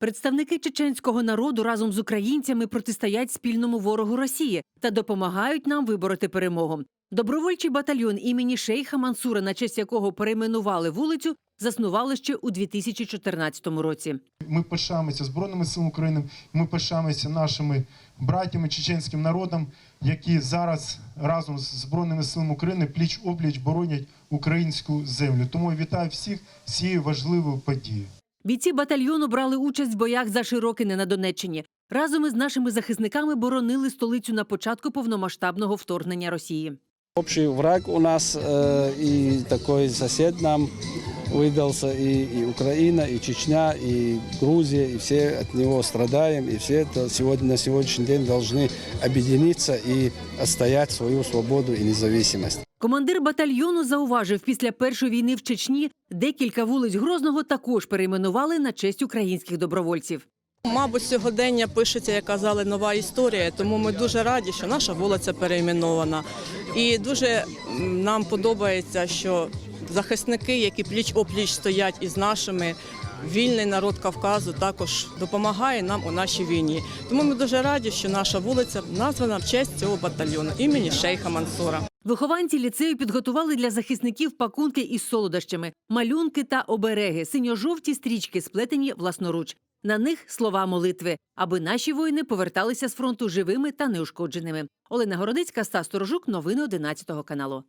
Представники чеченського народу разом з українцями протистоять спільному ворогу Росії та допомагають нам вибороти перемогу. Добровольчий батальйон імені Шейха Мансура, на честь якого перейменували вулицю, заснували ще у 2014 році. Ми пишаємося Збройними силами України, ми пишаємося нашими братями, чеченським народом, які зараз разом з Збройними силами України пліч опліч боронять українську землю. Тому вітаю всіх з цією важливою подією. Бійці батальйону брали участь в боях за Широкине на Донеччині. Разом із нашими захисниками боронили столицю на початку повномасштабного вторгнення Росії. Общий враг у нас і такий сусід нам выдался, и, и Украина, и Чечня, и Грузия, и все от него страдаем, и все это сегодня, на сегодняшний день должны объединиться и отстоять свою свободу и независимость. Командир батальйону зауважив, після першої війни в Чечні декілька вулиць Грозного також перейменували на честь українських добровольців. Мабуть, сьогодення пишеться, як казали, нова історія, тому ми дуже раді, що наша вулиця перейменована. І дуже м, нам подобається, що захисники, які пліч опліч стоять із нашими, вільний народ Кавказу також допомагає нам у нашій війні. Тому ми дуже раді, що наша вулиця названа в честь цього батальйону імені Шейха Мансура. Вихованці ліцею підготували для захисників пакунки із солодощами, малюнки та обереги, синьо-жовті стрічки, сплетені власноруч. На них слова молитви, аби наші воїни поверталися з фронту живими та неушкодженими. Олена Городицька, Стас Сторожук, новини 11 каналу.